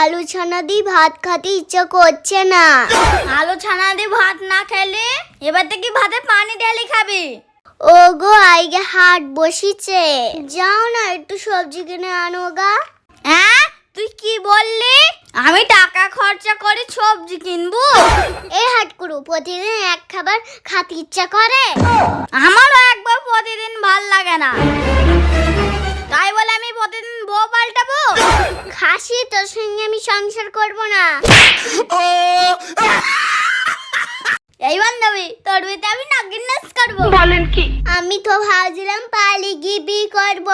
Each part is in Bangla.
আলু ছানা দিয়ে ভাত খেতে ইচ্ছা করছে না। আলু ছানা দিয়ে ভাত না খেলে এবার থেকে ভাতে পানি ঢেলে খাবি। ও গো আইগে হাট বসিছে। যাও না একটু সবজি কিনে আনো গা। হ্যাঁ তুই কি বললি? আমি টাকা খরচা করে সবজি কিনবো? এই হাট করু প্রতিদিন এক খাবার খাতে ইচ্ছা করে। আমারও একবার প্রতিদিন ভালো লাগে না। তাই প্রতিদিন বউ পাল্টাবো? খাসি তোর সঙ্গে আমি সংসার করব না। এই বান্ধবী তোর বিতে আমি নাগিন নাচ করব। বলেন কি? আমি তো ভাবছিলাম পালি গিবি করব।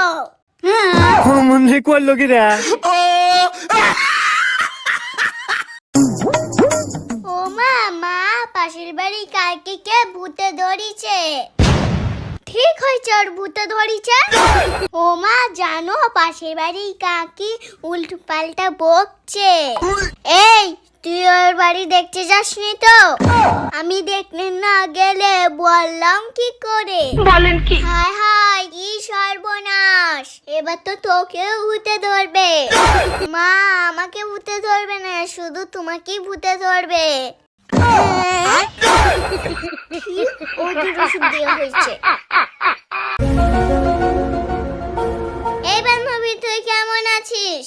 মনে করল কি ঠিক হয়েছে ওর ভূতে ধরিছে। ও মা জানো পাশের বাড়ি কাকি উল্টো পাল্টা বকছে। এই তুই ওর বাড়ি দেখতে যাসনি তো? আমি দেখতে না গেলে বললাম কি করে? বলেন কি? হায় হায় কি সর্বনাশ। এবার তো তোকেও ভূতে ধরবে। মা আমাকে ভূতে ধরবে না শুধু তোমাকেই ভূতে ধরবে। ওষুধ দেওয়া হয়েছে এই বান্ধবী তুই কেমন আছিস?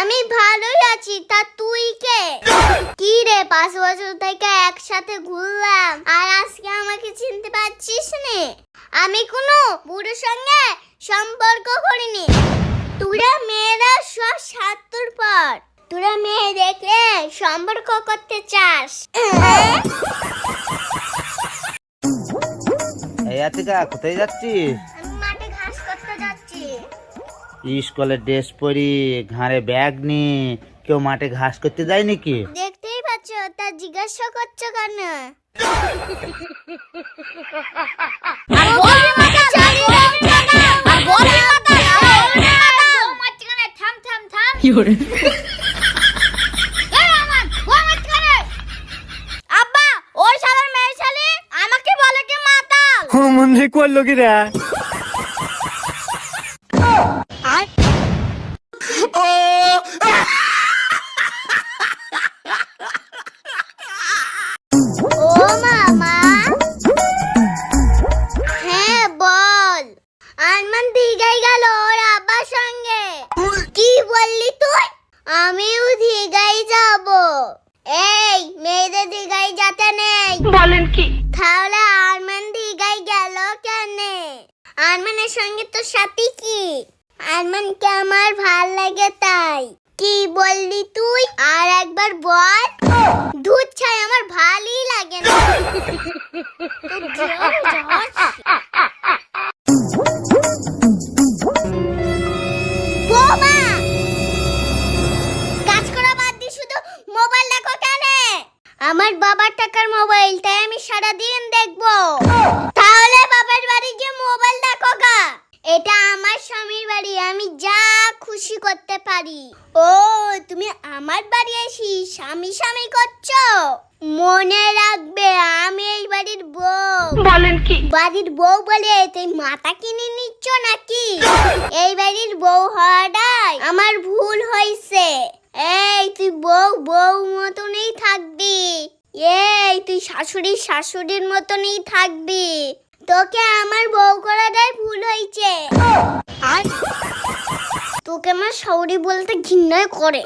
আমি ভালোই আছি তা তুই কে? কি রে পাঁচ বছর থেকে একসাথে ঘুরলাম আর আজকে আমাকে চিনতে পারছিস নে? আমি কোনো বুড়োর সঙ্গে সম্পর্ক করিনি। তোরা মেয়েরা সব সাত্তর পর। তোরা মেয়ে দেখে সম্পর্ক করতে চাস। এই কোথায় যাচ্ছিস? আমি মাঠে ঘাস করতে যাচ্ছি। স্কুলের ড্রেস পরি ঘাড়ে ব্যাগ নিয়ে কেউ মাঠে ঘাস করতে যায় নাকি? দেখতেই পাচ্ছ তা জিজ্ঞাসা করছ কেন? আব্বা ওই শালার মেয়ে শালি আমাকে বলে কি মাতাল মনে করল কি রে ও মামা হ্যাঁ বল আরমান দিঘায় গেল ওর আব্বার সঙ্গে। কি বললি তুই? আমিও দিঘায় যাব। এই মেয়েদের দিঘায় যেতে নেই। বলেন কি? তাহলে আরমান দিঘায় গেল কেন আরমানের সঙ্গে তো সাথী কি? আরমানকে আমার ভালো লাগে তাই। কি বললি তুই? আর একবার বল। দুধ ছাই, আমার ভালই লাগে না। খুশি করতে পারি। ও তুমি আমার বাড়ি এসি স্বামী স্বামী করছ? মনে রাখবে আমি এই বাড়ির বউ। বলেন কি? বাড়ির বউ বলে তুই মাথা কিনে নিচ্ছ নাকি? এই বাড়ির বউ হওয়াটাই আমার ভুল হয়েছে। এই তুই বউ বউ মতনই থাকবি। এই তুই শাশুড়ি শাশুড়ির মতনই থাকবি। তোকে আমার বউ করাটাই আমার শৌরি বলতে ঘৃণাই করে।